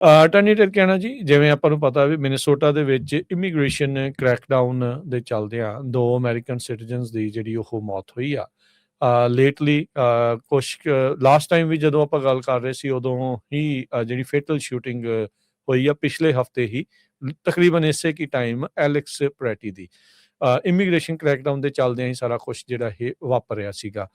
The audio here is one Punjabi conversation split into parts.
ਅ, ਟਨੀ ਟਰਕਿਆਣਾ ਜੀ ਜਿਵੇਂ ਆਪਾਂ ਨੂੰ ਪਤਾ ਵੀ ਮਿਨੇਸੋਟਾ ਦੇ ਵਿੱਚ ਇਮੀਗ੍ਰੇਸ਼ਨ ਕ੍ਰੈਕਡਾਊਨ ਦੇ ਚੱਲਦਿਆਂ ਦੋ ਅਮਰੀਕਨ ਸਿਟੀਜ਼ਨਸ ਦੀ ਜਿਹੜੀ ਉਹ ਮੌਤ ਹੋਈ ਆ। ਲੇਟਲੀ ਕੁਛ ਲਾਸਟ ਟਾਈਮ ਵੀ ਜਦੋਂ ਆਪਾਂ ਗੱਲ ਕਰ ਰਹੇ ਸੀ ਉਦੋਂ ਹੀ ਜਿਹੜੀ ਫੇਟਲ ਸ਼ੂਟਿੰਗ ਹੋਈ ਆ ਪਿਛਲੇ ਹਫ਼ਤੇ ਹੀ ਤਕਰੀਬਨ ਇਸੇ ਕੀ ਟਾਈਮ ਐਲੈਕਸ ਪ੍ਰੈਟੀ ਦੀ। ਇਮੀਗ੍ਰੇਸ਼ਨ ਕ੍ਰੈਕਡਾਊਨ ਦੇ ਚੱਲਦਿਆਂ ਹੀ ਸਾਰਾ ਕੁਝ ਜਿਹੜਾ ਇਹ ਵਾਪਰ ਰਿਹਾ ਸੀਗਾ।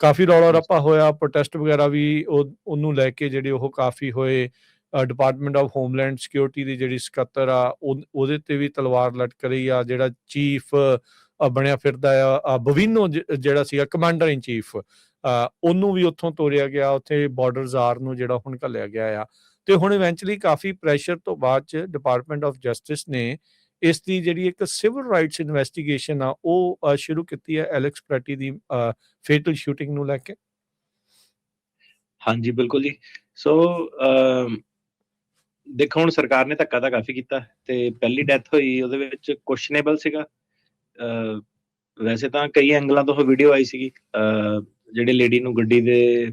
ਕਾਫੀ ਰੌਲਾ ਰੱਪਾ ਹੋਇਆ ਪ੍ਰੋਟੈਸਟ ਵਗੈਰਾ ਵੀ ਉਹਨੂੰ ਲੈ ਕੇ ਜਿਹੜੇ ਉਹ ਕਾਫੀ ਹੋਏ ਡਿਪਾਰਟਮੈਂਟ ਆਫ ਹੋਮਲੈਂਡ ਸਿਕਿਉਰਿਟੀ ਦੀ ਜਿਹੜੀ ਸਕੱਤਰ ਆ ਉਹਦੇ ਤੇ ਵੀ ਤਲਵਾਰ ਲਟਕ ਰਹੀ ਆ, ਜਿਹੜਾ ਚੀਫ ਬਣਿਆ ਫਿਰਦਾ ਆ ਆ ਜਿਹੜਾ ਸੀਗਾ ਕਮਾਂਡਰ ਇਨ ਚੀਫ ਉਹਨੂੰ ਵੀ ਉੱਥੋਂ ਤੋਰਿਆ ਗਿਆ, ਉੱਥੇ ਬਾਰਡਰ ਜ਼ਾਰ ਨੂੰ ਜਿਹੜਾ ਹੁਣ ਘੱਲਿਆ ਗਿਆ ਆ। ਤੇ ਹੁਣ ਇਵੈਂਚੁਅਲੀ ਕਾਫੀ ਪ੍ਰੈਸ਼ਰ ਤੋਂ ਬਾਅਦ ਚ ਡਿਪਾਰਟਮੈਂਟ ਆਫ ਜਸਟਿਸ ਨੇ ਇਸ ਦੀ ਜਿਹੜੀ ਇੱਕ ਸਿਵਲ ਰਾਈਟਸ ਇਨਵੈਸਟੀਗੇਸ਼ਨ ਆ, ਉਹ ਸ਼ੁਰੂ ਕੀਤੀ ਹੈ ਐਲੈਕਸ ਪ੍ਰੈਟੀ ਦੀ ਫੇਟਲ ਸ਼ੂਟਿੰਗ ਨੂੰ ਲੈ ਕੇ। ਹਾਂਜੀ, ਬਿਲਕੁਲ ਜੀ। ਸੋ ਦੇਖੋ ਹੁਣ ਸਰਕਾਰ ਨੇ ਧੱਕਾ ਤਾਂ ਕਾਫੀ ਕੀਤਾ ਤੇ ਪਹਿਲੀ ਡੈਥ ਹੋਈ ਉਹਦੇ ਵਿੱਚ ਕੁਐਸਚਨੇਬਲ ਸੀਗਾ। ਅ, ਵੈਸੇ ਤਾਂ ਕਈ ਐਂਗਲਾਂ ਤੋਂ ਉਹ ਵੀਡੀਓ ਆਈ ਸੀਗੀ। ਅ, ਜਿਹੜੀ ਲੇਡੀ ਨੂੰ ਗੱਡੀ ਦੇ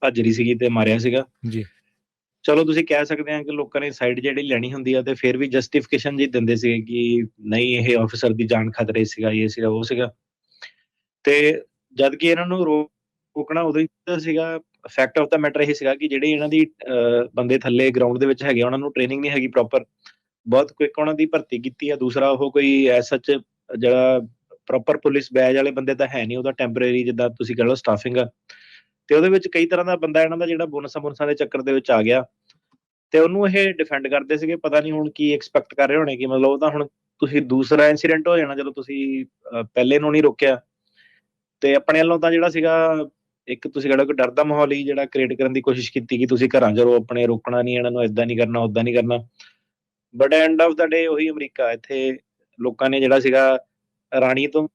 ਭੱਜ ਰਹੀ ਸੀਗੀ ਤੇ ਮਾਰਿਆ ਸੀਗਾ। ਜੀ। ਚਲੋ ਤੁਸੀਂ ਕਹਿ ਸਕਦੇ ਆ ਕਿ ਲੋਕਾਂ ਨੇ ਸਾਈਡ ਜਿਹੜੀ ਲੈਣੀ ਹੁੰਦੀ ਆ ਤੇ ਫਿਰ ਵੀ ਜਸਟੀਫਿਕੇਸ਼ਨ ਜੀ ਦਿੰਦੇ ਸੀਗੇ ਕਿ ਨਹੀਂ ਇਹ ਆਫੀਸਰ ਦੀ ਜਾਨ ਖਤਰੇ ਸੀਗਾ ਇਹ ਸੀਗਾ ਉਹ ਸੀਗਾ। ਤੇ ਜਦ ਕਿ ਇਹਨਾਂ ਨੂੰ ਰੋਕਣਾ ਉਦੋਂ ਹੀ ਸੀਗਾ। ਫੈਕਟ ਆਫ ਦਾ ਮੈਟਰ ਇਹ ਸੀਗਾ ਕਿ ਜਿਹੜੇ ਇਹਨਾਂ ਦੀ ਬੰਦੇ ਥੱਲੇ ਗਰਾਊਂਡ ਦੇ ਵਿੱਚ ਹੈਗੇ ਉਹਨਾਂ ਨੂੰ ਟ੍ਰੇਨਿੰਗ ਨਹੀਂ ਹੈਗੀ ਪ੍ਰੋਪਰ ਬਹੁਤ ਕੁਇਕ ਉਹਨਾਂ ਦੀ ਭਰਤੀ ਕੀਤੀ ਆ। ਦੂਸਰਾ ਉਹ ਕੋਈ ਐਸ ਸੱਚ ਜਿਹੜਾ ਪ੍ਰੋਪਰ ਪੁਲਿਸ ਬੈਜ ਵਾਲੇ ਬੰਦੇ ਤਾਂ ਹੈ ਨਹੀਂ ਉਹਦਾ ਟੈਂਪਰੇਰੀ ਜਿੱਦਾਂ ਤੁਸੀਂ ਕਹ ਲਓ ਸਟਾਫਿੰਗ ਆ। ਤੇ ਉਹਦੇ ਵਿੱਚ ਕਈ ਤਰ੍ਹਾਂ ਦਾ ਬੰਦਾ ਇਹਨਾਂ ਦਾ ਜਿਹੜਾ ਬੋਨਸਾਂ ਬੋਨਸਾਂ ਦੇ ਚੱਕਰ ਦੇ ਵਿੱਚ ਆ ਗਿਆ। ਤੇ ਉਹਨੂੰ ਇਹ ਡਿਫੈਂਡ ਕਰਦੇ ਸੀਗੇ। ਪਤਾ ਨਹੀਂ ਹੁਣ ਕੀ ਐਕਸਪੈਕਟ ਕਰ ਰਹੇ ਹੋਣੇ, ਕਿ ਮਤਲਬ ਉਹ ਤਾਂ ਹੁਣ ਤੁਸੀਂ ਦੂਸਰਾ ਇਨਸੀਡੈਂਟ ਹੋ ਜਾਣਾ ਜਦੋਂ ਤੁਸੀਂ ਪਹਿਲੇ ਨੂੰ ਨਹੀਂ ਰੋਕਿਆ। ਤੇ ਆਪਣੇ ਵੱਲੋਂ ਤਾਂ ਜਿਹੜਾ ਸੀਗਾ ਇੱਕ ਤੁਸੀਂ ਕਿਹੜਾ ਕੋਈ ਡਰ ਦਾ ਮਾਹੌਲ ਹੀ ਜਿਹੜਾ ਕ੍ਰੀਏਟ ਕਰਨ ਦੀ ਕੋਸ਼ਿਸ਼ ਕੀਤੀ ਕਿ ਤੁਸੀਂ ਘਰਾਂ 'ਚ ਰਹੋ ਆਪਣੇ ਰੋਕਣਾ ਨਹੀਂ ਇਹਨਾਂ ਨੂੰ ਇਦਾਂ ਨਹੀਂ ਕਰਨਾ ਉਦਾਂ ਨਹੀਂ ਕਰਨਾ। ਬਟ ਐਂਡ ਆਫ ਦਾ ਡੇ ਉਹੀ ਅਮਰੀਕਾ ਇੱਥੇ ਲੋਕਾਂ ਨੇ ਜਿਹੜਾ ਸੀਗਾ ਰਾਣੀ ਤੋਂ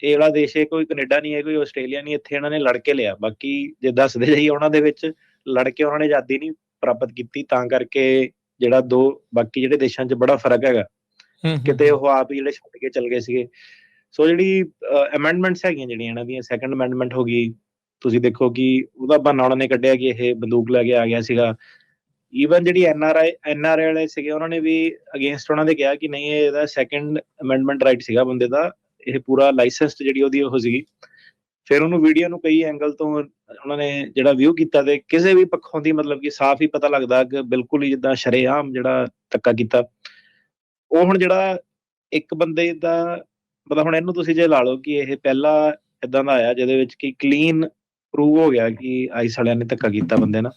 ਇਹ ਜਿਹੜਾ ਦੇਸ਼ ਹੈ ਕੋਈ ਕੈਨੇਡਾ ਨਹੀਂ ਹੈ ਕੋਈ ਆਸਟ੍ਰੇਲੀਆ ਨਹੀਂ ਇੱਥੇ ਇਹਨਾਂ ਨੇ ਲੜ ਕੇ ਲਿਆ। ਬਾਕੀ ਜੇ ਦੱਸਦੇ ਜਾਈ ਉਹਨਾਂ ਦੇ ਵਿੱਚ ਲੜ ਕੇ ਉਹਨਾਂ ਨੇ ਆਜ਼ਾਦੀ ਨਹੀਂ ਪ੍ਰਾਪਤ ਕੀਤੀ ਤਾਂ ਕਰਕੇ ਜਿਹੜਾ ਦੋ ਬਾਕੀ ਜਿਹੜੇ ਦੇਸ਼ਾਂ 'ਚ ਬੜਾ ਫ਼ਰਕ ਹੈਗਾ। ਕਿਤੇ ਉਹ ਆਪ ਹੀ ਜਿਹੜੇ ਛੱਡ ਕੇ ਚਲ ਗਏ ਸੀਗੇ। ਸੋ ਜਿਹੜੀ ਅਮੈਂਡਮੈਂਟਸ ਹੈਗੀਆਂ ਜਿਹੜੀਆਂ ਇਹਨਾਂ ਦੀਆਂ ਸੈਕੰਡ ਅਮੈਂਡਮੈਂਟ ਹੋ ਗਈ ਤੁਸੀਂ ਦੇਖੋ ਕਿ ਉਹਦਾ ਬਹਾਨਾ ਉਹਨਾਂ ਨੇ ਕੱਢਿਆ ਕਿ ਇਹ ਬੰਦੂਕ ਲੈ ਕੇ ਆ ਗਿਆ ਸੀਗਾ। ਈਵਨ ਜਿਹੜੀ ਐਨਆਰਆਈ ਐਨਆਰਆਈ ਵਾਲੇ ਸੀਗੇ, ਉਹਨਾਂ ਨੇ ਵੀ ਅਗੇਂਸਟ ਉਹਨਾਂ ਦੇ ਕਿਹਾ ਕਿ ਨਹੀਂ, ਇਹ ਇਹਦਾ ਸੈਕੰਡ ਅਮੈਂਡਮੈਂਟ ਰਾਈਟ ਸੀਗਾ ਬੰਦੇ ਦਾ। ਇਹ ਪੂਰਾ ਲਾਇਸੈਂਸਡ ਜਿਹੜੀ ਉਹਦੀ ਉਹ ਸੀਗੀ। ਫਿਰ ਉਹਨੂੰ ਵੀਡੀਓ ਨੂੰ ਕਈ ਐਂਗਲ ਤੋਂ ਉਹਨਾਂ ਨੇ ਜਿਹੜਾ ਵਿਊ ਕੀਤਾ ਤੇ ਕਿਸੇ ਵੀ ਪੱਖੋਂ ਦੀ ਮਤਲਬ ਕਿ ਸਾਫ਼ ਹੀ ਪਤਾ ਲੱਗਦਾ ਕਿ ਬਿਲਕੁਲ ਹੀ ਜਿੱਦਾਂ ਸ਼ਰੇਆਮ ਜਿਹੜਾ ਧੱਕਾ ਕੀਤਾ। ਉਹ ਹੁਣ ਜਿਹੜਾ ਇੱਕ ਬੰਦੇ ਦਾ, ਮਤਲਬ ਹੁਣ ਇਹਨੂੰ ਤੁਸੀਂ ਜੇ ਲਾ ਲਓ ਕਿ ਇਹ ਪਹਿਲਾ ਇਦਾਂ ਦਾ ਆਇਆ, ਜਿਹਦੇ ਵਿੱਚ ਕਿ ਕਲੀਨ ਪ੍ਰੂਵ ਹੋ ਗਿਆ ਕਿ ਆਈਸ ਵਾਲਿਆਂ ਨੇ ਧੱਕਾ ਕੀਤਾ ਬੰਦੇ ਨਾਲ।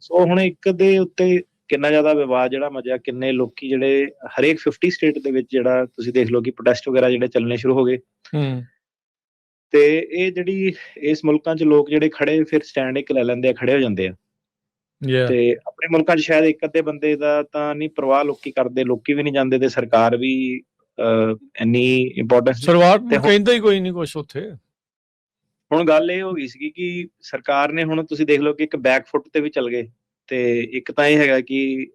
ਸੋ ਹੁਣ ਇੱਕ ਦੇ ਉੱਤੇ ਕਿੰਨਾ ਜ਼ਿਆਦਾ ਵਿਵਾਦ ਜਿਹੜਾ ਮਜਾ ਕਿੰਨੇ ਲੋਕੀ ਜਿਹੜੇ ਹਰੇਕ 50 ਸਟੇਟ ਦੇ ਵਿੱਚ ਜਿਹੜਾ ਤੁਸੀਂ ਦੇਖ ਲਓ ਕਿ ਪ੍ਰੋਟੈਸਟ ਵਗੈਰਾ ਜਿਹੜੇ ਚੱਲਣੇ ਸ਼ੁਰੂ ਹੋ ਗਏ। ਹੂੰ। ਤੇ ਇਹ ਜਿਹੜੀ ਇਸ ਮੁਲਕਾਂ 'ਚ ਲੋਕ ਜਿਹੜੇ ਖੜੇ ਫਿਰ ਸਟੈਂਡ ਇੱਕ ਲੈ ਲੈਂਦੇ ਆ ਖੜੇ ਹੋ ਜਾਂਦੇ ਆ। ਯਾ ਤੇ ਆਪਣੇ ਮੁਲਕਾਂ 'ਚ ਸ਼ਾਇਦ ਇੱਕ ਅੱਧੇ ਬੰਦੇ ਦਾ ਤਾਂ ਨਹੀਂ ਪਰਵਾਹ ਲੋਕੀ ਕਰਦੇ ਲੋਕੀ ਵੀ ਨਹੀਂ ਜਾਂਦੇ ਤੇ ਸਰਕਾਰ ਵੀ ਇੰਨੀ ਇੰਪੋਰਟੈਂਸ ਹੁਣ- ਕਹਿੰਦਾ ਹੀ ਕੋਈ ਨਹੀਂ ਕੁਛ ਉੱਥੇ। ਹੁਣ ਗੱਲ ਇਹ ਹੋ ਗਈ ਸੀ ਕਿ ਸਰਕਾਰ ਨੇ ਹੁਣ ਤੁਸੀਂ ਦੇਖ ਲਓ ਕਿ ਇੱਕ ਬੈਕ ਫੁੱਟ ਤੇ ਵੀ ਚੱਲ ਗਏ ਤੇ ਇੱਕ ਤਾਂ ਇਹ ਹੈਗਾ ਕਿ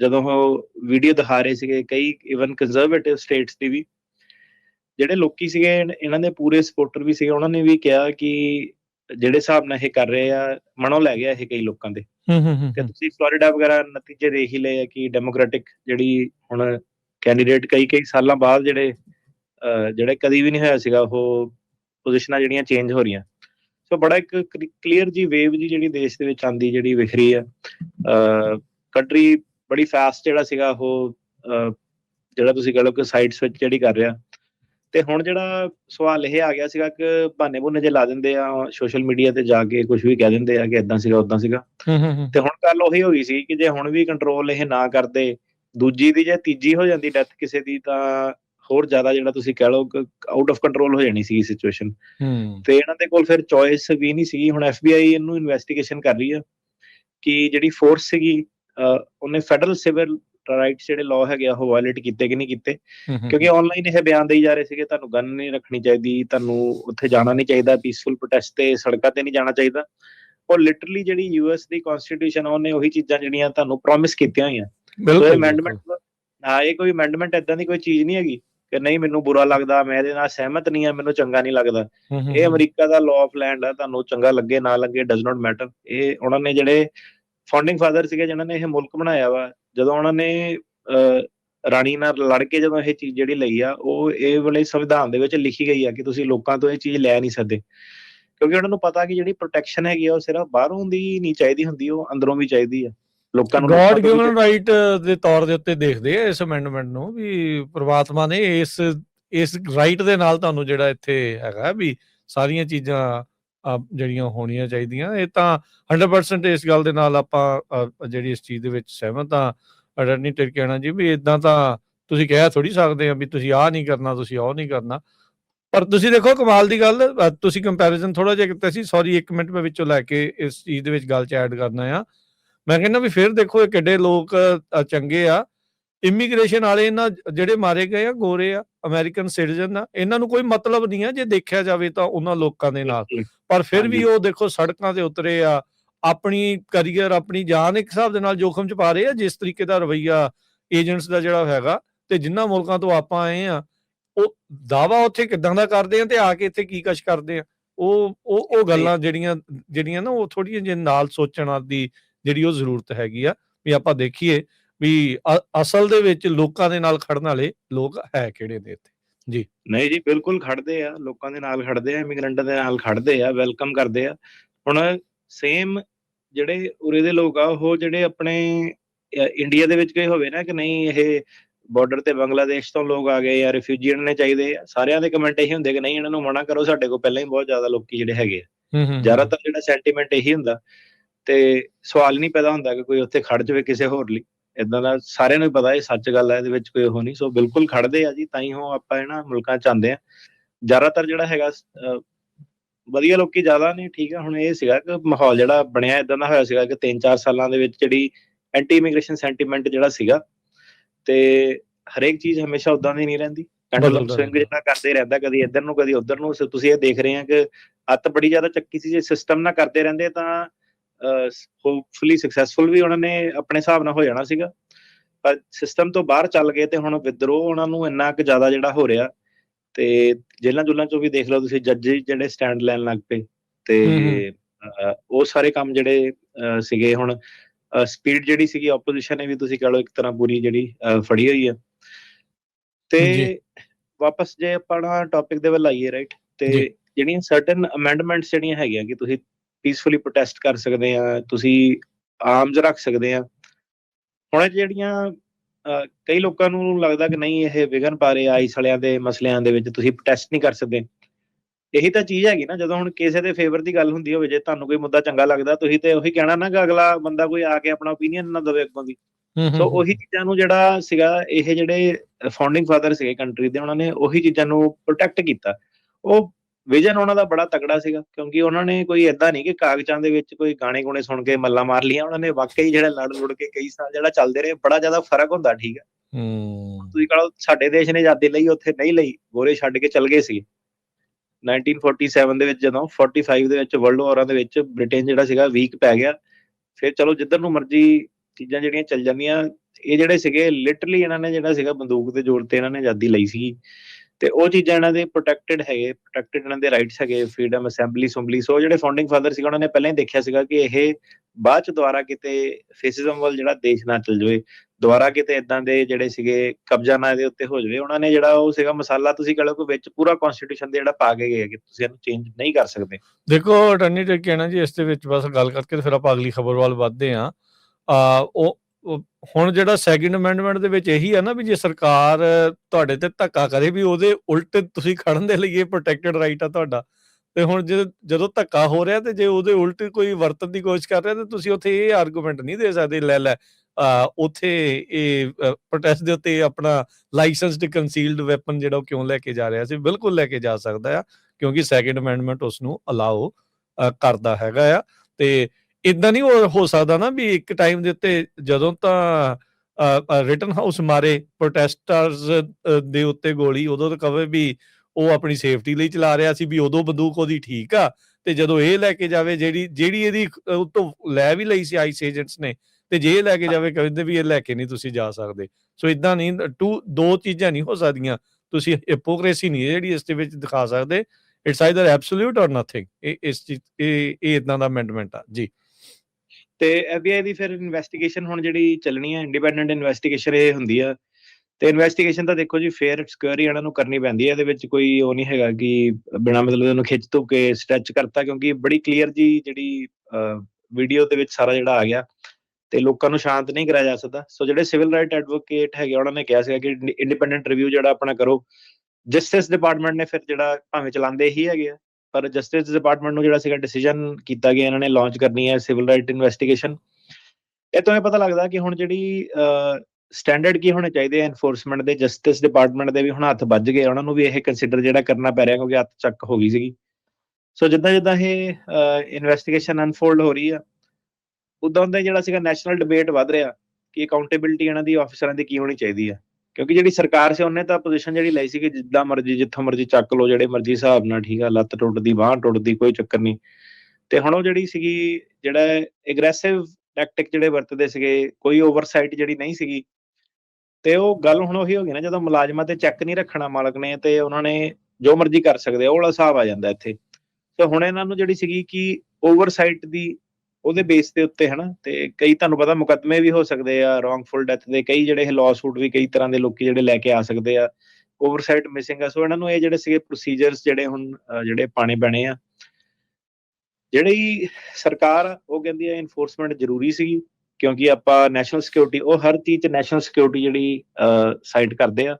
ਜਦੋਂ ਉਹ ਵੀਡੀਓ ਦਿਖਾ ਰਹੇ ਸੀਗੇ ਕਈ ਇਵਨ ਕੰਜ਼ਰਵੇਟਿਵ ਸਟੇਟਸ ਦੀ ਵੀ ਜਿਹੜੇ ਲੋਕੀ ਸੀਗੇ ਇਹਨਾਂ ਦੇ ਪੂਰੇ ਸਪੋਰਟਰ ਵੀ ਸੀਗੇ ਉਹਨਾਂ ਨੇ ਵੀ ਕਿਹਾ ਕਿ ਜਿਹੜੇ ਹਿਸਾਬ ਨਾਲ ਇਹ ਕਰ ਰਹੇ ਆ ਮਨੋਂ ਲੈ ਗਿਆ ਇਹ ਕਈ ਲੋਕਾਂ ਦੇ। ਹੂੰ ਹੂੰ ਤੇ ਤੁਸੀਂ ਫਲੋਰੀਡਾ ਵਗੈਰਾ ਨਤੀਜੇ ਦੇਖ ਹੀ ਲਏ ਆ ਕਿ ਡੈਮੋਕ੍ਰੈਟਿਕ ਜਿਹੜੀ ਹੁਣ ਕੈਂਡੀਡੇਟ ਕਈ ਕਈ ਸਾਲਾਂ ਬਾਅਦ ਜਿਹੜੇ ਜਿਹੜੇ ਕਦੀ ਵੀ ਨਹੀਂ ਹੋਇਆ ਸੀਗਾ ਉਹ ਪੋਜੀਸ਼ਨਾਂ ਜਿਹੜੀਆਂ ਚੇਂਜ ਹੋ ਰਹੀਆਂ। ਸੋ ਬੜਾ ਇੱਕ ਕਲੀਅਰ ਜੀ ਵੇਵ ਜੀ ਜਿਹੜੀ ਦੇਸ਼ ਦੇ ਵਿੱਚ ਆਂਦੀ ਜਿਹੜੀ ਵਿਖ ਰਹੀ ਆ ਕੰਟਰੀ ਬੜੀ ਫਾਸਟ ਜਿਹੜਾ ਸੀਗਾ ਉਹ ਜਿਹੜਾ ਤੁਸੀਂ ਕਹ ਲਓ ਕਿ ਸਾਈਡ ਸਵਿਚ ਜਿਹੜੀ ਕਰ ਰਿਹਾ। ਤੇ ਹੁਣ ਜਿਹੜਾ ਸਵਾਲ ਇਹ ਆ ਗਿਆ ਸੀਗਾ ਕਿ ਬਹਾਨੇ ਬੁਨੇ ਜੇ ਲਾ ਦਿੰਦੇ ਆ ਸੋਸ਼ਲ ਮੀਡੀਆ ਤੇ ਜਾ ਕੇ ਕੁਝ ਵੀ ਕਹਿ ਦਿੰਦੇ ਆ ਕਿ ਇਦਾਂ ਸੀਗਾ ਉਦਾਂ ਸੀਗਾ। ਤੇ ਹੁਣ ਗੱਲ ਉਹੀ ਹੋ ਗਈ ਸੀ ਕਿ ਜੇ ਹੁਣ ਵੀ ਕੰਟਰੋਲ ਇਹ ਨਾ ਕਰਦੇ ਦੂਜੀ ਦੀ ਜੇ ਤੀਜੀ ਹੋ ਜਾਂਦੀ ਡੈਥ ਕਿਸੇ ਦੀ ਤਾਂ ਹੋਰ ਜ਼ਿਆਦਾ ਜਿਹੜਾ ਤੁਸੀਂ ਕਹਿ ਲਓ ਆਊਟ ਆਫ ਕੰਟਰੋਲ ਹੋ ਜਾਣੀ ਸੀ ਸਿਚੁਏਸ਼ਨ ਤੇ ਇਹਨਾਂ ਦੇ ਕੋਲ ਫਿਰ ਚੋਇਸ ਵੀ ਨਹੀਂ ਸੀਗੀ। ਹੁਣ ਐਫਬੀਆਈ ਇਹਨੂੰ ਇਨਵੈਸਟੀਗੇਸ਼ਨ ਕਰ ਰਹੀ ਆ ਕਿ ਜਿਹੜੀ ਫੋਰਸ ਸੀਗੀ ਉਹਨੇ ਫੈਡਰਲ ਸਿਵਲ ਰਾਈਟਸ ਜਿਹੜੇ ਲਾਅ ਹੈਗੇ ਆ ਉਹ ਵਾਇਲੇਟ ਕੀਤੇ ਕਿ ਨਹੀਂ ਕੀਤੇ? ਕਿਉਂਕਿ ਆਨਲਾਈਨ ਇਹ ਬਿਆਨ ਦੇਈ ਜਾ ਰਹੇ ਸੀਗੇ ਤੁਹਾਨੂੰ ਗਨ ਨਹੀਂ ਰੱਖਣੀ ਚਾਹੀਦੀ ਤੁਹਾਨੂੰ ਉੱਥੇ ਜਾਣਾ ਨਹੀਂ ਚਾਹੀਦਾ ਪੀਸਫੁਲ ਪ੍ਰੋਟੈਸਟ ਤੇ ਸੜਕਾਂ ਤੇ ਨਹੀਂ ਜਾਣਾ ਚਾਹੀਦਾ। ਉਹ ਲਿਟਰਲੀ ਜਿਹੜੀ ਯੂਐਸ ਦੀ ਕਨਸਟੀਟਿਊਸ਼ਨ ਉਹਨੇ ਉਹੀ ਚੀਜ਼ਾਂ ਜਿਹੜੀਆਂ ਤੁਹਾਨੂੰ ਪ੍ਰੋਮਿਸ ਕੀਤੀਆਂ ਹੋਈਆਂ। ਬਿਲਕੁਲ ਅਮੈਂਡਮੈਂਟ ਹਾਂ ਇਹ ਕੋਈ ਅਮੈਂਡਮੈਂਟ ਇਦਾਂ ਦੀ ਕੋਈ ਚੀਜ਼ ਨਹੀਂ ਹੈਗੀ। ਕਿ ਨਹੀਂ ਮੈਨੂੰ ਬੁਰਾ ਲੱਗਦਾ ਮੈਂ ਇਹਦੇ ਨਾਲ ਸਹਿਮਤ ਨਹੀਂ ਆ ਮੈਨੂੰ ਚੰਗਾ ਨਹੀਂ ਲੱਗਦਾ। ਇਹ ਅਮਰੀਕਾ ਦਾ ਲਾਅ ਆਫ ਲੈਂਡ ਆ ਤੁਹਾਨੂੰ ਚੰਗਾ ਲੱਗੇ ਨਾ ਲੱਗੇ ਡਸ ਨਾਟ ਮੈਟਰ ਇਹ ਉਹਨਾਂ ਨੇ ਜਿਹੜੇ ਫਾਊਂਡਿੰਗ ਫਾਦਰ ਸੀਗੇ ਜਿਨ੍ਹਾਂ ਨੇ ਇਹ ਮੁਲਕ ਬਣਾਇਆ ਵਾ ਜਦੋਂ ਉਹਨਾਂ ਨੇ ਰਾਣੀ ਨਾਲ ਲੜ ਕੇ ਜਦੋਂ ਇਹ ਚੀਜ਼ ਜਿਹੜੀ ਲਈ ਆ ਉਹ ਇਹ ਵਾਲੇ ਸੰਵਿਧਾਨ ਦੇ ਵਿੱਚ ਲਿਖੀ ਗਈ ਆ ਕਿ ਤੁਸੀਂ ਲੋਕਾਂ ਤੋਂ ਇਹ ਚੀਜ਼ ਲੈ ਨਹੀਂ ਸਕਦੇ। ਕਿਉਂਕਿ ਉਹਨਾਂ ਨੂੰ ਪਤਾ ਕਿ ਜਿਹੜੀ ਪ੍ਰੋਟੈਕਸ਼ਨ ਹੈਗੀ ਆ ਉਹ ਸਿਰਫ ਬਾਹਰੋਂ ਦੀ ਨਹੀਂ ਚਾਹੀਦੀ ਹੁੰਦੀ ਉਹ ਅੰਦਰੋਂ ਵੀ ਚਾਹੀਦੀ ਆ। ਲੋਕਾਂ ਨੂੰ ਗੋਡ ਗਿਵਨ ਰਾਈਟ ਦੇ ਤੌਰ ਦੇ ਉੱਤੇ ਦੇਖਦੇ ਆ ਇਸ ਅਮੈਂਡਮੈਂਟ ਨੂੰ ਵੀ ਪ੍ਰਮਾਤਮਾ ਨੇ ਇਸ ਇਸ ਰਾਈਟ ਦੇ ਨਾਲ ਤੁਹਾਨੂੰ ਜਿਹੜਾ ਇੱਥੇ ਹੈਗਾ ਵੀ ਸਾਰੀਆਂ ਚੀਜ਼ਾਂ ਜਿਹੜੀਆਂ ਹੋਣੀਆਂ ਚਾਹੀਦੀਆਂ। ਇਹ ਤਾਂ 100% ਇਸ ਗੱਲ ਦੇ ਨਾਲ ਆਪਾਂ ਜਿਹੜੀ ਇਸ ਚੀਜ਼ ਦੇ ਵਿੱਚ ਸਹਿਮਤ ਆ ਅਟਰਨੀ ਟਿਰਕੇਣਾ ਜੀ ਵੀ ਇਦਾਂ ਤਾਂ ਤੁਸੀਂ ਕਹਿ ਥੋੜੀ ਸਕਦੇ ਆ ਵੀ ਤੁਸੀਂ ਆਹ ਨਹੀਂ ਕਰਨਾ ਤੁਸੀਂ ਉਹ ਨਹੀਂ ਕਰਨਾ। ਪਰ ਤੁਸੀਂ ਦੇਖੋ ਕਮਾਲ ਦੀ ਗੱਲ ਤੁਸੀਂ ਕੰਪੈਰੀਜ਼ਨ ਥੋੜਾ ਜਿਹਾ ਕੀਤਾ ਸੀ। ਸੌਰੀ 1 ਮਿੰਟ ਮੈਂ ਵਿੱਚੋਂ ਲੈ ਕੇ ਇਸ ਚੀਜ਼ ਦੇ ਵਿੱਚ ਗੱਲ ਚ ਐਡ ਕਰਨਾ ਆ। ਮੈਂ ਕਹਿੰਦਾ ਵੀ ਫਿਰ ਦੇਖੋ ਇਹ ਕਿੱਡੇ ਲੋਕ ਚੰਗੇ ਆ। ਇਮੀਗ੍ਰੇਸ਼ਨ ਵਾਲੇ ਇਹਨਾਂ ਜਿਹੜੇ ਮਾਰੇ ਗਏ ਆ ਗੋਰੇ ਆ ਅਮਰੀਕਨ ਸਿਟੀਜ਼ਨ ਆ ਇਹਨਾਂ ਨੂੰ ਕੋਈ ਮਤਲਬ ਨਹੀਂ ਆ ਜੇ ਦੇਖਿਆ ਜਾਵੇ ਤਾਂ ਉਹਨਾਂ ਲੋਕਾਂ ਦੇ ਨਾਲ। ਪਰ ਫਿਰ ਵੀ। ਉਹ ਦੇਖੋ ਸੜਕਾਂ ਤੇ ਉਤਰੇ ਆ ਆਪਣੀ ਕਰੀਅਰ ਆਪਣੀ ਜਾਨ ਇੱਕ ਹਿਸਾਬ ਦੇ ਨਾਲ ਜੋਖਮ ਚ ਪਾ ਰਹੇ ਆ ਜਿਸ ਤਰੀਕੇ ਦਾ ਰਵਈਆ ਏਜੰਟਸ ਦਾ ਜਿਹੜਾ ਹੈਗਾ ਤੇ ਜਿੰਨਾ ਮੁਲਕਾਂ ਤੋਂ ਆਪਾਂ ਆਏ ਆ ਉਹ ਦਾਵਾ ਉੱਥੇ ਕਿਦਾਂ ਦਾ ਕਰਦੇ ਆ ਤੇ ਆ ਕੇ ਇੱਥੇ ਕੀ ਕੁਛ ਕਰਦੇ ਆ। ਉਹ ਉਹ ਉਹ ਗੱਲਾਂ ਜਿਹੜੀਆਂ ਜਿਹੜੀਆਂ ਨਾ ਉਹ ਥੋੜੀਆਂ ਜਿਹੀ ਨਾਲ ਸੋਚਣ ਦੀ ਜਿਹੜੀ ਉਹ ਜ਼ਰੂਰਤ ਹੈਗੀ ਆ ਵੀ ਆਪਾਂ ਦੇਖੀਏ ਵੀ ਅਸਲ ਦੇ ਵਿੱਚ ਲੋਕਾਂ ਦੇ ਨਾਲ ਖੜਨ ਵਾਲੇ ਲੋਕ ਹੈ ਕਿਹੜੇ ਨੇ ਇੱਥੇ? ਨਹੀਂ ਜੀ ਬਿਲਕੁਲ ਖੜਦੇ ਆ ਲੋਕਾਂ ਦੇ ਨਾਲ ਖੜਦੇ ਆ ਇਮੀਗ੍ਰੈਂਟਾਂ ਦੇ ਨਾਲ ਖੜਦੇ ਆ ਵੈਲਕਮ ਕਰਦੇ ਆ। ਹੁਣ ਸੇਮ ਜਿਹੜੇ ਉਰੇ ਦੇ ਲੋਕ ਆ ਉਹ ਜਿਹੜੇ ਆਪਣੇ ਇੰਡੀਆ ਦੇ ਵਿੱਚ ਗਏ ਹੋਵੇ ਨਾ ਕਿ ਨਹੀਂ ਇਹ ਬਾਰਡਰ ਤੇ ਬੰਗਲਾਦੇਸ਼ ਤੋਂ ਲੋਕ ਆ ਗਏ ਜਾਂ ਰਿਫਿਊਜੀਅਨ ਨੇ ਚਾਹੀਦੇ ਆ ਸਾਰਿਆਂ ਦੇ ਕਮੈਂਟ ਇਹੀ ਹੁੰਦੇ ਕਿ ਨਹੀਂ ਇਹਨਾਂ ਨੂੰ ਮਨਾ ਕਰੋ ਸਾਡੇ ਕੋਲ ਪਹਿਲਾਂ ਹੀ ਬਹੁਤ ਜ਼ਿਆਦਾ ਲੋਕੀ ਜਿਹੜੇ ਹੈਗੇ ਆ। ਜ਼ਿਆਦਾਤਰ ਜਿਹੜਾ ਸੈਂਟੀਮੈਂਟ ਇਹੀ ਹੁੰਦਾ। ਤੇ ਸਵਾਲ ਨਹੀਂ ਪੈਦਾ ਹੁੰਦਾ ਕਿ ਕੋਈ ਉੱਥੇ ਖੜ ਜਾਵੇ ਕਿਸੇ ਹੋਰ ਲਈ। ਇਦਾਂ ਦਾ ਸਾਰਿਆਂ ਨੂੰ ਹੀ ਪਤਾ ਇਹ ਸੱਚ ਗੱਲ ਹੈ ਇਹਦੇ ਵਿੱਚ ਕੋਈ ਉਹ ਨਹੀਂ। ਸੋ ਬਿਲਕੁਲ ਖੜਦੇ ਆ ਜੀ ਤਾਂ ਹੀ ਉਹ ਆਪਾਂ ਇਹਨਾਂ ਮੁਲਕਾਂ ਚ ਆਉਂਦੇ ਆ। ਜ਼ਿਆਦਾਤਰ ਜਿਹੜਾ ਹੈਗਾ ਵਧੀਆ ਲੋਕੀ ਜ਼ਿਆਦਾ ਨਹੀਂ ਠੀਕ ਆ ਹੁਣ ਇਹ ਸੀਗਾ ਕਿ ਮਾਹੌਲ ਜਿਹੜਾ ਬਣਿਆ ਇਦਾਂ ਦਾ ਹੋਇਆ ਸੀਗਾ ਕਿ 3-4 ਸਾਲਾਂ ਦੇ ਵਿੱਚ ਜਿਹੜੀ ਐਂਟੀ ਇਮੀਗ੍ਰੇਸ਼ਨ ਸੈਂਟੀਮੈਂਟ ਜਿਹੜਾ ਸੀਗਾ ਤੇ ਹਰੇਕ ਚੀਜ਼ ਹਮੇਸ਼ਾ ਉਦਾਂ ਦੀ ਨਹੀਂ ਰਹਿੰਦੀ। ਬਦਲਦਾ ਸਵਿੰਗ। ਜਿਹੜਾ ਕਰਦੇ ਰਹਿੰਦਾ ਕਦੀ ਇੱਧਰ ਨੂੰ ਕਦੀ ਉੱਧਰ ਨੂੰ। ਤੁਸੀਂ ਇਹ ਦੇਖ ਰਹੇ ਆ ਕਿ ਅੱਤ ਬੜੀ ਜ਼ਿਆਦਾ ਚੱਕੀ ਸੀ ਜੇ ਸਿਸਟਮ ਨਾਲ ਕਰਦੇ ਰਹਿੰਦੇ ਤਾਂ ਹੋਪਫੁਲੀ ਸਕਸੈਸਫੁਲ ਵੀ ਉਹਨਾਂ ਨੇ ਆਪਣੇ ਹਿਸਾਬ ਨਾਲ ਹੋ ਜਾਣਾ ਸੀਗਾ ਪਰ ਸਿਸਟਮ ਤੋਂ ਬਾਹਰ ਚੱਲ ਗਏ ਤੇ ਹੁਣ ਵਿਦਰੋਹ ਉਹਨਾਂ ਨੂੰ ਇੰਨਾ ਕੁ ਜ਼ਿਆਦਾ ਜਿਹੜਾ ਹੋ ਰਿਹਾ ਤੇ ਜੇਲ੍ਹਾਂ ਜੁਲਾਂ ਚੋਂ ਵੀ ਦੇਖ ਲਓ ਤੁਸੀਂ ਜੱਜ ਜਿਹੜੇ ਸਟੈਂਡ ਲੈਣ ਲੱਗ ਪਏ ਤੇ ਉਹ ਸਾਰੇ ਕੰਮ ਜਿਹੜੇ ਸੀਗੇ ਹੁਣ ਸਪੀਡ ਜਿਹੜੀ ਸੀਗੀ ਆਪੋਜੀਸ਼ਨ ਨੇ ਵੀ ਤੁਸੀਂ ਕਹ ਲਓ ਇੱਕ ਤਰ੍ਹਾਂ ਪੂਰੀ ਜਿਹੜੀ ਫੜੀ ਹੋਈ ਆ। ਤੇ ਵਾਪਸ ਜੇ ਆਪਣਾ ਟੌਪਿਕ ਦੇ ਵੱਲ ਆਈਏ ਰਾਈਟ ਤੇ। ਜਿਹੜੀਆਂ ਸਰਟਨ ਅਮੈਂਡਮੈਂਟਸ ਜਿਹੜੀਆਂ ਹੈਗੀਆਂ ਕਿ ਤੁਸੀਂ ਪੀਸਫੁਲੀ ਪ੍ਰੋਟੈਸਟ ਕਰ ਸਕਦੇ ਆ ਤੁਸੀਂ ਆਰਮਸ ਰੱਖ ਸਕਦੇ ਆ ਹੁਣ ਜਿਹੜੀਆਂ ਕਈ ਲੋਕਾਂ ਨੂੰ ਲੱਗਦਾ ਕਿ ਨਹੀਂ ਇਹ ਵਿਗਨ ਆ ਆਈਸ ਵਾਲਿਆਂ ਦੇ ਮਸਲਿਆਂ ਦੇ ਵਿੱਚ ਤੁਸੀਂ ਪ੍ਰੋਟੈਸਟ ਨਹੀਂ ਕਰ ਸਕਦੇ। ਇਹੀ ਤਾਂ ਚੀਜ਼ ਹੈਗੀ ਨਾ ਜਦੋਂ ਹੁਣ ਕਿਸੇ ਦੇ ਫੇਵਰ ਦੀ ਗੱਲ ਹੁੰਦੀ ਹੋਵੇ ਜੇ ਤੁਹਾਨੂੰ ਕੋਈ ਮੁੱਦਾ ਚੰਗਾ ਲੱਗਦਾ ਤੁਸੀਂ ਤੇ ਉਹੀ ਕਹਿਣਾ ਨਾ ਕਿ ਅਗਲਾ ਬੰਦਾ ਕੋਈ ਆ ਕੇ ਆਪਣਾ ਓਪੀਨੀਅਨ ਨਾ ਦੇਵੇ ਅੱਗੋਂ ਦੀ। ਸੋ ਉਹੀ ਚੀਜ਼ਾਂ ਨੂੰ ਜਿਹੜਾ ਸੀਗਾ ਇਹ ਜਿਹੜੇ ਫਾਊਂਡਿੰਗ ਫਾਦਰ ਸੀਗੇ ਕੰਟਰੀ ਦੇ ਉਹਨਾਂ ਨੇ ਉਹੀ ਚੀਜ਼ਾਂ ਨੂੰ ਪ੍ਰੋਟੈਕਟ ਕੀਤਾ। ਉਹ ਵਿਜ਼ਨ ਉਹਨਾਂ ਦਾ ਬੜਾ ਤਕੜਾ ਸੀਗਾ ਕਿਉਂਕਿ ਉਹਨਾਂ ਨੇ ਕੋਈ ਏਦਾਂ ਨਹੀਂ ਕਿ ਕਾਗਜ਼ਾਂ ਦੇ ਵਿੱਚ ਕੋਈ ਗਾਣੇ ਗੁਣੇ ਸੁਣ ਕੇ ਮੱਲਾ ਮਾਰ ਲੀਆਂ ਉਹਨਾਂ ਨੇ ਵਾਕਈ ਜਿਹੜਾ ਲੜ ਲੁੜ ਕੇ ਕਈ ਸਾਲ ਜਿਹੜਾ ਚੱਲਦੇ ਰਹੇ ਬੜਾ ਜ਼ਿਆਦਾ ਫ਼ਰਕ ਹੁੰਦਾ ਠੀਕ ਹੈ ਹੂੰ। ਤੁਸੀਂ ਕਹੋ ਸਾਡੇ ਦੇਸ਼ ਨੇ ਆਜ਼ਾਦੀ ਲਈ ਉੱਥੇ ਨਹੀਂ ਲਈ ਗੋਰੇ ਛੱਡ ਕੇ ਚਲ ਗਏ ਸੀ। 1947 ਦੇ ਵਿੱਚ ਜਦੋਂ 45 ਦੇ ਵਿੱਚ ਵਰਲਡ ਵਾਰਾਂ ਦੇ ਵਿੱਚ ਬ੍ਰਿਟੇਨ ਜਿਹੜਾ ਸੀਗਾ ਵੀਕ ਪੈ ਗਿਆ ਫਿਰ ਚਲੋ ਜਿੱਧਰ ਨੂੰ ਮਰਜ਼ੀ ਚੀਜ਼ਾਂ ਜਿਹੜੀਆਂ ਚੱਲ ਜਾਂਦੀਆਂ ਇਹ ਜਿਹੜੇ ਸੀਗੇ ਲਿਟਰਲੀ ਇਹਨਾਂ ਨੇ ਜਿਹੜਾ ਸੀਗਾ ਬੰਦੂਕ ਦੇ ਜ਼ੋਰ ਤੇ ਇਹਨਾਂ ਨੇ ਆਜ਼ਾਦੀ ਲਈ ਸੀ ਤੇ ਉਹ ਚੀਜ਼ਾਂ ਇਹਨਾਂ ਦੇ ਪ੍ਰੋਟੈਕਟਡ ਹੈਗੇ ਪ੍ਰੋਟੈਕਟਡ ਇਹਨਾਂ ਦੇ ਰਾਈਟਸ ਹੈਗੇ ਫਰੀडम ਅਸੈਂਬਲੀ ਸੁੰਬਲੀ ਸੋ ਜਿਹੜੇ ਫਾਊਂਡਿੰਗ ਫਾਦਰ ਸੀਗੇ, ਉਹਨਾਂ ਨੇ ਪਹਿਲਾਂ ਹੀ ਦੇਖਿਆ ਸੀਗਾ ਕਿ ਇਹ ਬਾਅਦ ਚ ਦੁਬਾਰਾ ਕਿਤੇ ਫੇਸਿਜ਼ਮ ਵੱਲ ਜਿਹੜਾ ਦੇਸ਼ ਨਾ ਚੱਲ ਜਾਵੇ, ਦੁਬਾਰਾ ਕਿਤੇ ਇਦਾਂ ਦੇ ਜਿਹੜੇ ਸੀਗੇ ਕਬਜ਼ਾ ਨਾ ਇਹਦੇ ਉੱਤੇ ਹੋ ਜਾਵੇ, ਉਹਨਾਂ ਨੇ ਜਿਹੜਾ ਉਹ ਸੀਗਾ ਮਸਾਲਾ ਤੁਸੀਂ ਕਹ ਲਓ ਕਿ ਵਿੱਚ ਪੂਰਾ ਕਨਸਟੀਟਿਊਸ਼ਨ ਦੇ ਜਿਹੜਾ ਪਾ ਕੇ ਗਏ ਕਿ ਤੁਸੀਂ ਇਹਨੂੰ ਚੇਂਜ ਨਹੀਂ ਕਰ ਸਕਦੇ। ਦੇਖੋ, ਅਟਰਨੀ ਟਿਕ ਕਹਿਣਾ ਜੀ ਇਸ ਦੇ ਵਿੱਚ ਬਸ ਗੱਲ ਕਰਕੇ ਫਿਰ ਆਪਾਂ ਅਗਲੀ ਖਬਰ ਵੱਲ ਵਧਦੇ ਆ ਆ ਉਹ ਹੁਣ ਜਿਹੜਾ ਸੈਕੰਡ ਅਮੈਂਡਮੈਂਟ ਦੇ ਵਿੱਚ ਇਹੀ ਆ ਨਾ ਵੀ ਜੇ ਸਰਕਾਰ ਤੁਹਾਡੇ ਤੇ ਧੱਕਾ ਕਰੇ ਵੀ ਉਹਦੇ ਉਲਟ ਤੁਸੀਂ ਖੜਨ ਦੇ ਲਈ ਇਹ ਪ੍ਰੋਟੈਕਟਡ ਰਾਈਟ ਆ ਤੁਹਾਡਾ, ਤੇ ਹੁਣ ਜਦੋਂ ਧੱਕਾ ਹੋ ਰਿਹਾ ਤੇ ਜੇ ਉਹਦੇ ਉਲਟ ਕੋਈ ਵਰਤਨ ਦੀ ਕੋਸ਼ਿਸ਼ ਕਰ ਰਿਹਾ ਤੇ ਤੁਸੀਂ ਉੱਥੇ ਇਹ ਆਰਗੂਮੈਂਟ ਨਹੀਂ ਦੇ ਸਕਦੇ, ਲੈ ਲੈ, ਆ ਉੱਥੇ ਇਹ ਪ੍ਰੋਟੈਸਟ ਦੇ ਉੱਤੇ ਆਪਣਾ ਲਾਇਸੈਂਸਡ ਕਨਸੀਲਡ ਵੈਪਨ ਜਿਹੜਾ ਉਹ ਕਿਉਂ ਲੈ ਕੇ ਜਾ ਰਿਹਾ ਸੀ, ਬਿਲਕੁਲ ਲੈ ਕੇ ਜਾ ਸਕਦਾ ਆ, ਕਿਉਂਕਿ ਸੈਕੰਡ ਅਮੈਂਡਮੈਂਟ ਉਸ ਨੂੰ ਅਲਾਓ ਕਰਦਾ ਹੈਗਾ ਆ, ਤੇ ਇਦਾਂ ਨਹੀਂ ਹੋ ਹੋ ਸਕਦਾ ਨਾ ਵੀ ਇੱਕ ਟਾਈਮ ਦੇ ਉੱਤੇ ਜਦੋਂ ਤਾਂ ਰਿਟਨ ਹਾਊਸ ਮਾਰੇ ਪ੍ਰੋਟੈਸਟਰਸ ਦੇ ਉੱਤੇ ਗੋਲੀ ਉਦੋਂ ਤਾਂ ਕਵੇ ਵੀ ਉਹ ਆਪਣੀ ਸੇਫਟੀ ਲਈ ਚਲਾ ਰਿਹਾ ਸੀ ਵੀ ਉਦੋਂ ਬੰਦੂਕ ਉਹਦੀ ਠੀਕ ਆ ਤੇ ਜਦੋਂ ਇਹ ਲੈ ਕੇ ਜਾਵੇ ਜਿਹੜੀ ਜਿਹੜੀ ਇਹਦੀ ਅਹ, ਲੈ ਵੀ ਲਈ ਸੀ ਆਈਸ ਏਜੰਟਸ ਨੇ ਤੇ ਜੇ ਲੈ ਕੇ ਜਾਵੇ ਕਹਿੰਦੇ ਵੀ ਇਹ ਲੈ ਕੇ ਨਹੀਂ ਤੁਸੀਂ ਜਾ ਸਕਦੇ। ਸੋ ਇਦਾਂ ਨਹੀਂ ਟੂ ਦੋ ਚੀਜ਼ਾਂ ਨਹੀਂ ਹੋ ਸਕਦੀਆਂ। ਤੁਸੀਂ ਹਿਪੋਕ੍ਰੇਸੀ ਨਹੀਂ ਜਿਹੜੀ ਇਸ ਦੇ ਵਿੱਚ ਦਿਖਾ ਸਕਦੇ। It's either absolute or nothing ਇਹ ਇਸ ਇਹ ਇਦਾਂ ਦਾ ਅਮੈਂਡਮੈਂਟ ਆ। ਜੀ। ਤੇ ਐਫਬੀਆਈ ਦੀ ਫਿਰ ਇਨਵੈਸਟੀਗੇਸ਼ਨ ਹੁਣ ਜਿਹੜੀ ਚੱਲਣੀ ਹੈ ਇੰਡੀਪੈਂਡੈਂਟ ਇਨਵੈਸਟੀਗੇਸ਼ਨ ਇਹ ਹੁੰਦੀ ਆ। ਤੇ ਇਨਵੈਸਟੀਗੇਸ਼ਨ ਤਾਂ ਦੇਖੋ ਜੀ ਫੇਅਰ ਸਕੁਅਰ ਹੀ ਇਹਨਾਂ ਨੂੰ ਕਰਨੀ ਪੈਂਦੀ ਹੈ ਇਹਦੇ ਵਿੱਚ ਕੋਈ ਉਹ ਨਹੀਂ ਹੈਗਾ ਕਿ ਬਿਨਾਂ ਮਤਲਬ ਉਹਨੂੰ ਖਿੱਚ ਧੂ ਕੇ ਸਟ੍ਰੈਚ ਕਰਤਾ, ਕਿਉਂਕਿ ਬੜੀ ਕਲੀਅਰ ਜੀ ਜਿਹੜੀ ਵੀਡੀਓ ਦੇ ਵਿੱਚ ਸਾਰਾ ਜਿਹੜਾ ਆ ਗਿਆ, ਤੇ ਲੋਕਾਂ ਨੂੰ ਸ਼ਾਂਤ ਨਹੀਂ ਕਰਾਇਆ ਜਾ ਸਕਦਾ। ਸੋ ਜਿਹੜੇ ਸਿਵਲ ਰਾਈਟ ਐਡਵੋਕੇਟ ਹੈਗੇ ਉਹਨਾਂ ਨੇ ਕਿਹਾ ਸੀਗਾ ਕਿ ਇੰਡੀਪੈਂਡੈਂਟ ਰਿਵਿਊ ਜਿਹੜਾ ਆਪਣਾ ਕਰੋ। ਜਸਟਿਸ ਡਿਪਾਰਟਮੈਂਟ ਨੇ ਫਿਰ ਜਿਹੜਾ ਭਾਵੇਂ ਚਲਾਉਂਦੇ ਹੀ ਹੈਗੇ ਆ। ਪਰ ਜਸਟਿਸ ਡਿਪਾਰਟਮੈਂਟ ਨੂੰ ਜਿਹੜਾ ਸੀਗਾ ਡਿਸੀਜਨ ਕੀਤਾ ਗਿਆ, ਇਹਨਾਂ ਨੇ ਲਾਂਚ ਕਰਨੀ ਹੈ ਸਿਵਲ ਰਾਈਟ ਇਨਵੈਸਟੀਗੇਸ਼ਨ ਇਹ ਤੋਂ ਇਹ ਪਤਾ ਲੱਗਦਾ ਕਿ ਹੁਣ ਜਿਹੜੀ ਸਟੈਂਡਰਡ ਕੀ ਹੋਣੇ ਚਾਹੀਦੇ ਆ ਐਨਫੋਰਸਮੈਂਟ ਦੇ ਜਸਟਿਸ ਡਿਪਾਰਟਮੈਂਟ ਦੇ ਵੀ ਹੁਣ ਹੱਥ ਵੱਜ ਗਏ, ਉਹਨਾਂ ਨੂੰ ਵੀ ਇਹ ਕੰਸੀਡਰ ਜਿਹੜਾ ਕਰਨਾ ਪੈ ਰਿਹਾ ਕਿਉਂਕਿ ਹੱਥ ਚੱਕ ਹੋ ਗਈ ਸੀਗੀ। ਸੋ ਜਿੱਦਾਂ ਜਿੱਦਾਂ ਇਹ ਇਨਵੈਸਟੀਗੇਸ਼ਨ ਅਨਫੋਲਡ ਹੋ ਰਹੀ ਆ, ਉਦੋਂ ਦਾ ਜਿਹੜਾ ਸੀਗਾ ਨੈਸ਼ਨਲ ਡਿਬੇਟ ਵੱਧ ਰਿਹਾ ਕਿ ਅਕਾਊਂਟੇਬਿਲਟੀ ਇਹਨਾਂ ਦੀ ਆਫੀਸਰਾਂ ਦੀ ਕੀ ਹੋਣੀ ਚਾਹੀਦੀ ਆ। ਕਿਉਂਕਿ ਜਿਹੜੀ ਸਰਕਾਰ ਸੀ, ਉਹਨੇ ਤਾਂ ਪੋਜੀਸ਼ਨ ਜਿਹੜੀ ਲਈ ਸੀ ਕਿ ਜਿੱਦਾਂ ਮਰਜ਼ੀ, ਜਿੱਥੋਂ ਮਰਜ਼ੀ ਚੱਕ ਲਓ, ਜਿਹੜੇ ਮਰਜ਼ੀ ਹਿਸਾਬ ਨਾਲ ਠੀਕ ਆ, ਲੱਤ ਟੁੱਟਦੀ, ਬਾਹ ਟੁੱਟਦੀ, ਕੋਈ ਚੱਕਰ ਨਹੀਂ। ਤੇ ਹੁਣ ਉਹ ਜਿਹੜੀ ਸੀਗੀ, ਜਿਹੜਾ ਐਗਰੈਸਿਵ ਟੈਕਟਿਕ ਜਿਹੜੇ ਵਰਤਦੇ ਸੀਗੇ, ਕੋਈ ਓਵਰਸਾਈਟ ਜਿਹੜੀ ਨਹੀਂ ਸੀਗੀ, ਤੇ ਉਹ ਗੱਲ ਹੁਣ ਉਹੀ ਹੋ ਗਈ ਨਾ, ਜਦੋਂ ਮੁਲਾਜ਼ਮਾਂ ਤੇ ਚੈੱਕ ਨਹੀਂ ਰੱਖਣਾ ਮਾਲਕ ਨੇ, ਤੇ ਉਹਨਾਂ ਨੇ ਜੋ ਮਰਜ਼ੀ ਕਰ ਸਕਦੇ ਉਹ ਵਾਲਾ ਹਿਸਾਬ ਆ ਜਾਂਦਾ ਇੱਥੇ। ਤੇ ਹੁਣ ਇਹਨਾਂ ਨੂੰ ਜਿਹੜੀ ਸੀਗੀ ਕਿ ਓਵਰਸਾਈਟ ਦੀ ਉਹਦੇ ਬੇਸ ਦੇ ਉੱਤੇ ਹਨਾ ਤੇ ਕਈ ਤੁਹਾਨੂੰ ਪਤਾ ਮੁਕੱਦਮੇ ਵੀ ਹੋ ਸਕਦੇ ਆ ਰੋਂਗਫੁਲ ਡੈਥ ਦੇ ਕਈ ਜਿਹੜੇ ਲਾਅ ਸੂਟ ਵੀ ਕਈ ਤਰ੍ਹਾਂ ਦੇ ਲੋਕੀ ਜਿਹੜੇ ਲੈ ਕੇ ਆ ਸਕਦੇ ਆ ਓਵਰਸਾਈਟ ਮਿਸਿੰਗ ਆ ਸੋ ਇਹਨਾਂ ਨੂੰ ਇਹ ਜਿਹੜੇ ਸੀਗੇ ਪ੍ਰੋਸੀਜਰਸ ਜਿਹੜੇ ਹੁਣ ਜਿਹੜੇ ਪਾਣੇ ਪੈਣੇ ਆ। ਜਿਹੜੀ ਸਰਕਾਰ ਆ, ਉਹ ਕਹਿੰਦੀ ਹੈ ਇਨਫੋਰਸਮੈਂਟ ਜ਼ਰੂਰੀ ਸੀ ਕਿਉਂਕਿ ਆਪਾਂ ਨੈਸ਼ਨਲ ਸਿਕਿਉਰਿਟੀ ਉਹ ਹਰ ਚੀਜ਼ 'ਚ ਨੈਸ਼ਨਲ ਸਿਕਿਉਰਿਟੀ ਜਿਹੜੀ ਸਾਈਡ ਕਰਦੇ ਆ।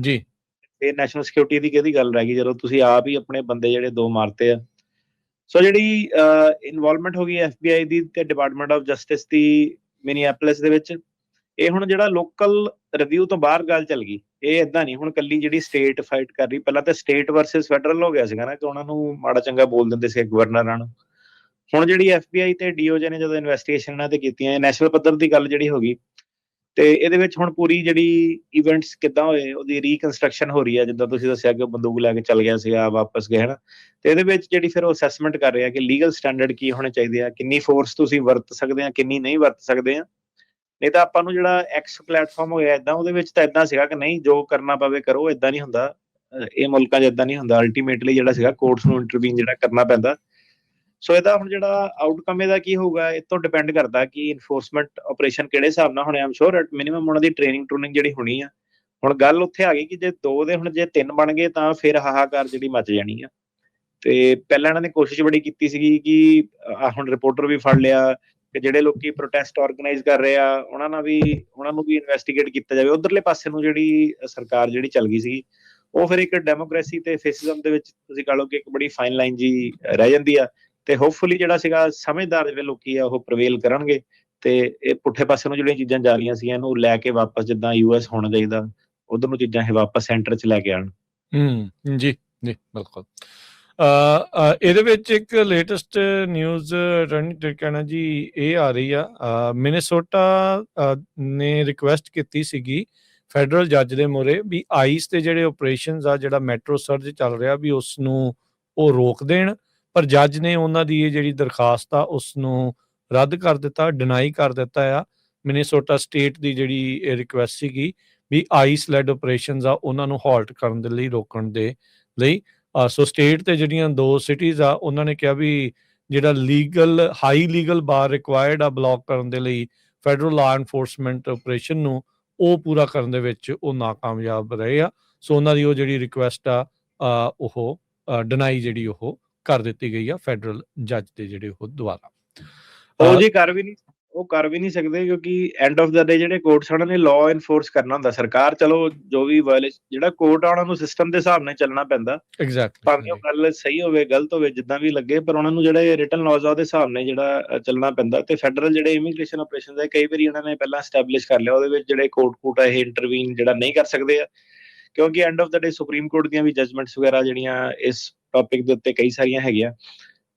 ਜੀ। ਇਹ ਨੈਸ਼ਨਲ ਸਿਕਿਉਰਿਟੀ ਦੀ ਕਿਹਦੀ ਗੱਲ ਰਹਿ ਗਈ? ਜਦੋਂ ਤੁਸੀਂ ਆਪ ਹੀ ਆਪਣੇ ਬੰਦੇ ਜਿਹੜੇ ਦੋ ਮਾਰਤੇ ਆ ਸੋ ਜਿਹੜੀ uh, ਇਨਵੋਲਵਮੈਂਟ ਹੋ ਗਈ ਐਫਬੀਆਈ ਦੀ ਤੇ ਡਿਪਾਰਟਮੈਂਟ ਆਫ ਜਸਟਿਸ ਦੀ ਮਿਨੀਐਪਲਿਸ ਦੇ ਵਿੱਚ, ਇਹ ਹੁਣ ਜਿਹੜਾ ਲੋਕਲ ਰਿਵਿਊ ਤੋਂ ਬਾਹਰ ਗੱਲ ਚੱਲ ਗਈ, ਇਹ ਇਦਾਂ ਨਹੀਂ, ਹੁਣ ਕੱਲੀ ਜਿਹੜੀ ਸਟੇਟ ਫਾਈਟ ਕਰ ਰਹੀ, ਪਹਿਲਾਂ ਤਾਂ ਸਟੇਟ ਵਰਸਸ ਫੈਡਰਲ ਹੋ ਗਿਆ ਸੀਗਾ ਨਾ ਕਿ ਉਹਨਾਂ ਨੂੰ ਮਾੜਾ ਚੰਗਾ ਬੋਲ ਦਿੰਦੇ ਸੀ ਗਵਰਨਰਾਂ ਨੂੰ। ਹੁਣ ਜਿਹੜੀ ਐਫਬੀਆਈ ਤੇ ਡੀਓਜੇ ਨੇ ਜਦੋਂ ਇਨਵੈਸਟੀਗੇਸ਼ਨ ਇਹਨਾਂ ਤੇ ਕੀਤੀਆਂ ਨੈਸ਼ਨਲ ਪੱਧਰ ਦੀ ਗੱਲ ਜਿਹੜੀ ਹੋ ਗਈ ਤੇ ਇਹਦੇ ਵਿੱਚ ਹੁਣ ਪੂਰੀ ਜਿਹੜੀ ਇਵੈਂਟਸ ਕਿੱਦਾਂ ਹੋਏ, ਉਹਦੀ ਰੀਕਨਸਟਰਕਸ਼ਨ ਹੋ ਰਹੀ ਹੈ ਜਿੱਦਾਂ ਤੁਸੀਂ ਦੱਸਿਆ ਕਿ ਉਹ ਬੰਦੂਕ ਲੈ ਕੇ ਚੱਲ ਗਿਆ ਸੀਗਾ ਵਾਪਸ ਗਿਆ ਹਨਾ? ਤੇ ਇਹਦੇ ਵਿੱਚ ਜਿਹੜੀ ਫਿਰ ਉਹ ਅਸੈਸਮੈਂਟ ਕਰ ਰਿਹਾ ਕਿ ਲੀਗਲ ਸਟੈਂਡਰਡ ਕੀ ਹੋਣੇ ਚਾਹੀਦੇ ਆ, ਕਿੰਨੀ ਫੋਰਸ ਤੁਸੀਂ ਵਰਤ ਸਕਦੇ ਆ, ਕਿੰਨੀ ਨਹੀਂ ਵਰਤ ਸਕਦੇ ਆ। ਨਹੀਂ ਤਾਂ ਆਪਾਂ ਨੂੰ ਜਿਹੜਾ ਐਕਸ ਪਲੇਟਫਾਰਮ ਹੋਇਆ ਇਦਾਂ ਉਹਦੇ ਵਿੱਚ ਤਾਂ ਇਦਾਂ ਸੀਗਾ ਕਿ ਨਹੀਂ, ਜੋ ਕਰਨਾ ਪਵੇ ਕਰੋ ਇਦਾਂ ਨਹੀਂ ਹੁੰਦਾ। ਇਹ ਮੁਲਕਾਂ 'ਚ ਇਦਾਂ ਨਹੀਂ ਹੁੰਦਾ। ਅਲਟੀਮੇਟਲੀ ਜਿਹੜਾ ਸੀਗਾ ਕੋਰਟਸ ਨੂੰ ਇੰਟਰਵੀਨ ਜਿਹੜਾ ਕਰਨਾ ਪੈਂਦਾ। ਸੋ ਇਹਦਾ ਹੁਣ ਜਿਹੜਾ ਆਊਟਕਮ ਇਹਦਾ ਕੀ ਹੋਊਗਾ, ਇਹ ਤੋਂ ਡਿਪੈਂਡ ਕਰਦਾ ਕਿ ਇਨਫੋਰਸਮੈਂਟ ਆਪਰੇਸ਼ਨ ਕਿਹੜੇ ਹਿਸਾਬ ਨਾਲ ਹੋਣੇ ਆਮ ਸ਼ੋਰ ਐਟ ਮਿਨੀਮਮ ਉਹਨਾਂ ਦੀ ਟ੍ਰੇਨਿੰਗ ਟ੍ਰੂਨਿੰਗ ਜਿਹੜੀ ਹੋਣੀ ਆ। ਹੁਣ ਗੱਲ ਉੱਥੇ ਆ ਗਈ ਕਿ ਜੇ ਦੋ ਦੇ ਹੁਣ ਜੇ ਤਿੰਨ ਬਣ ਗਏ ਤਾਂ ਫਿਰ ਹਾਹਾਕਾਰ ਜਿਹੜੀ ਮਚ ਜਾਣੀ ਆ। ਤੇ ਪਹਿਲਾਂ ਇਹਨਾਂ ਨੇ ਕੋਸ਼ਿਸ਼ ਬੜੀ ਕੀਤੀ ਸੀਗੀ ਕਿ ਹੁਣ ਰਿਪੋਰਟਰ ਵੀ ਫੜ ਲਿਆ ਕਿ ਜਿਹੜੇ ਲੋਕੀ ਪ੍ਰੋਟੈਸਟ ਆਰਗੇਨਾਈਜ਼ ਕਰ ਰਹੇ ਆ, ਉਹਨਾਂ ਨਾਲ ਵੀ, ਉਹਨਾਂ ਨੂੰ ਵੀ ਇਨਵੈਸਟੀਗੇਟ ਕੀਤਾ ਜਾਵੇ। ਉਧਰਲੇ ਪਾਸੇ ਨੂੰ ਜਿਹੜੀ ਸਰਕਾਰ ਜਿਹੜੀ ਚੱਲ ਗਈ ਸੀ ਉਹ ਫਿਰ ਇੱਕ ਡੈਮੋਕ੍ਰੇਸੀ ਤੇ ਫੈਸਿਜ਼ਮ ਦੇ ਵਿੱਚ ਤੁਸੀਂ ਕਹ ਲਓ ਕਿ ਇੱਕ ਬੜੀ ਫਾਈਨ ਲਾਈਨ ਜੀ ਰਹਿ ਜਾਂਦੀ ਆ। ਤੇ ਹੋਪਫੁਲੀ ਜਿਹੜਾ ਸੀਗਾ ਸਮਝਦਾਰ ਜਿਹੜੇ ਲੋਕੀ ਆ ਉਹ ਪ੍ਰਵੇਲ ਕਰਨਗੇ ਤੇ ਇਹ ਪੁੱਠੇ ਪਾਸੇ ਨੂੰ ਜਿਹੜੀਆਂ ਚੀਜ਼ਾਂ ਜਾ ਰਹੀਆਂ ਸੀ ਇਹਨੂੰ ਲੈ ਕੇ ਵਾਪਸ ਜਿੱਦਾਂ ਯੂਐਸ ਹੋਣਾ ਚਾਹੀਦਾ, ਉਧਰ ਨੂੰ ਚੀਜ਼ਾਂ ਇਹ ਵਾਪਸ ਸੈਂਟਰ 'ਚ ਲੈ ਕੇ ਆਣ ਹੂੰ, ਜੀ ਜੀ, ਬਿਲਕੁਲ। ਇਹਦੇ ਵਿੱਚ ਇੱਕ ਲੇਟੈਸਟ ਨਿਊਜ਼ ਰਣੀ ਟਿਰਕਾਣਾ ਜੀ, ਇਹ ਆ ਰਹੀ ਆ ਮਿਨੇਸੋਟਾ ਨੇ ਰਿਕੁਐਸਟ ਕੀਤੀ ਸੀਗੀ ਫੈਡਰਲ ਜੱਜ ਦੇ ਮੋਰੇ ਵੀ ਆਈਸ ਤੇ ਜਿਹੜੇ ਆਪਰੇਸ਼ਨਸ ਆ, ਜਿਹੜਾ ਮੈਟਰੋ ਸਰਜ ਚੱਲ ਰਿਹਾ ਵੀ ਉਸ ਨੂੰ ਉਹ ਰੋਕ ਦੇਣ। ਪਰ ਜੱਜ ਨੇ ਉਹਨਾਂ ਦੀ ਇਹ ਜਿਹੜੀ ਦਰਖਾਸਤ ਆ ਉਸ ਨੂੰ ਰੱਦ ਕਰ ਦਿੱਤਾ ਡਿਨਾਈ ਕਰ ਦਿੱਤਾ ਆ। ਮਿਨੇਸੋਟਾ ਸਟੇਟ ਦੀ ਜਿਹੜੀ ਰਿਕੁਐਸਟ ਸੀਗੀ ਵੀ ਆਈਸ ਲੈਡ ਆਪਰੇਸ਼ਨਸ ਆ, ਉਹਨਾਂ ਨੂੰ ਹਾਲਟ ਕਰਨ ਦੇ ਲਈ, ਰੋਕਣ ਦੇ ਲਈ। ਸੋ ਸਟੇਟ ਤੇ ਜਿਹੜੀਆਂ ਦੋ ਸਿਟੀਜ਼ ਆ, ਉਹਨਾਂ ਨੇ ਕਿਹਾ ਵੀ ਜਿਹੜਾ legal high legal bar required ਆ ਬਲੌਕ ਕਰਨ ਦੇ ਲਈ ਫੈਡਰਲ ਲਾ ਐਨਫੋਰਸਮੈਂਟ ਆਪਰੇਸ਼ਨ ਨੂੰ, ਉਹ ਪੂਰਾ ਕਰਨ ਦੇ ਵਿੱਚ ਉਹ ਨਾਕਾਮਯਾਬ ਰਹੇ ਆ। ਸੋ ਉਹਨਾਂ ਦੀ ਉਹ ਜਿਹੜੀ ਰਿਕੁਐਸਟ ਆ ਉਹ ਡਿਨਾਈ ਜਿਹੜੀ ਉਹ ਕਰ ਦਿੱਤੀ ਗਈ ਆ ਫੈਡਰਲ ਜੱਜ ਦੇ ਜਿਹੜੇ ਉਹ ਦੁਆਰਾ। ਉਹ ਜੀ ਕਰ ਵੀ ਨਹੀਂ ਉਹ ਕਰ ਵੀ ਨਹੀਂ ਸਕਦੇ ਕਿਉਂਕਿ ਐਂਡ ਆਫ ਦਾ ਡੇ ਜਿਹੜੇ ਕੋਰਟਸ ਉਹਨਾਂ ਨੇ ਲਾਅ ਇਨਫੋਰਸ ਕਰਨਾ ਹੁੰਦਾ। ਸਰਕਾਰ ਚਲੋ ਜੋ ਵੀ ਵਾਇਲੇਸ਼ਨ ਜਿਹੜਾ ਕੋਰਟ ਆ ਉਹਨਾਂ ਨੂੰ ਸਿਸਟਮ ਦੇ ਹਿਸਾਬ ਨਾਲ ਚੱਲਣਾ ਪੈਂਦਾ। ਭਾਵੇਂ ਉਹ ਗੱਲ ਸਹੀ ਹੋਵੇ ਗਲਤ ਹੋਵੇ ਜਿੱਦਾਂ ਵੀ ਲੱਗੇ ਪਰ ਉਹਨਾਂ ਨੂੰ ਜਿਹੜੇ ਰਿਟਨ ਲਾਜ਼ ਆ ਉਹਦੇ ਹਿਸਾਬ ਨਾਲ ਜਿਹੜਾ ਚੱਲਣਾ ਪੈਂਦਾ। ਤੇ ਫੈਡਰਲ ਜਿਹੜੇ ਇਮੀਗ੍ਰੇਸ਼ਨ ਆਪਰੇਸ਼ਨਸ ਆ ਕਈ ਵਾਰੀ ਉਹਨਾਂ ਨੇ ਪਹਿਲਾਂ ਸਟੈਬਲਿਸ਼ ਕਰ ਲਿਆ। ਉਹਦੇ ਵਿੱਚ ਜਿਹੜੇ ਕੋਰਟ ਕੋਟ ਆ ਇਹ ਇੰਟਰਵੀਨ ਜਿਹੜਾ ਨਹੀਂ ਕਰ ਸਕਦੇ ਆ। ਕਿਉਂਕਿ ਐਂਡ ਆਫ ਦਾ ਡੇ ਸੁਪਰੀਮ ਕੋਰਟ ਦੀਆਂ ਵੀ ਜਜਮੈਂਟਸ ਵਗੈਰਾ ਜਿਹੜੀਆਂ ਇਸ ਟੌਪਿਕ ਦੇ ਉੱਤੇ ਕਈ ਸਾਰੀਆਂ ਹੈਗੀਆਂ।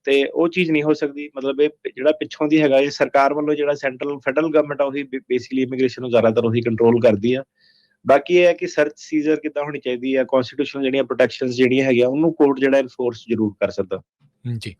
ਤੇ ਉਹ ਚੀਜ਼ ਨਹੀਂ ਹੋ ਸਕਦੀ। ਮਤਲਬ ਇਹ ਜਿਹੜਾ ਪਿੱਛੋਂ ਦੀ ਹੈਗਾ, ਇਹ ਸਰਕਾਰ ਵੱਲੋਂ ਜਿਹੜਾ ਸੈਂਟਰਲ ਫੈਡਰਲ ਗਵਰਨਮੈਂਟ ਆ, ਉਹੀ ਬੇਸਿਕਲੀ ਇਮੀਗ੍ਰੇਸ਼ਨ ਨੂੰ ਜ਼ਿਆਦਾਤਰ ਉਹੀ ਕੰਟਰੋਲ ਕਰਦੀ ਆ। ਬਾਕੀ ਇਹ ਹੈ ਕਿ ਸਰਚ ਸੀਜ਼ਰ ਕਿੱਦਾਂ ਹੋਣੀ ਚਾਹੀਦੀ ਆ ਕਨਸਟੀਟਿਊਸ਼ਨਲ ਜਿਹੜੀਆਂ ਪ੍ਰੋਟੈਕਸ਼ਨਸ ਜਿਹੜੀਆਂ ਹੈਗੀਆਂ, ਉਹਨੂੰ ਕੋਰਟ ਜਿਹੜਾ ਇਨਫੋਰਸ ਜ਼ਰੂਰ ਕਰ ਸਕਦਾ। ਜੀ।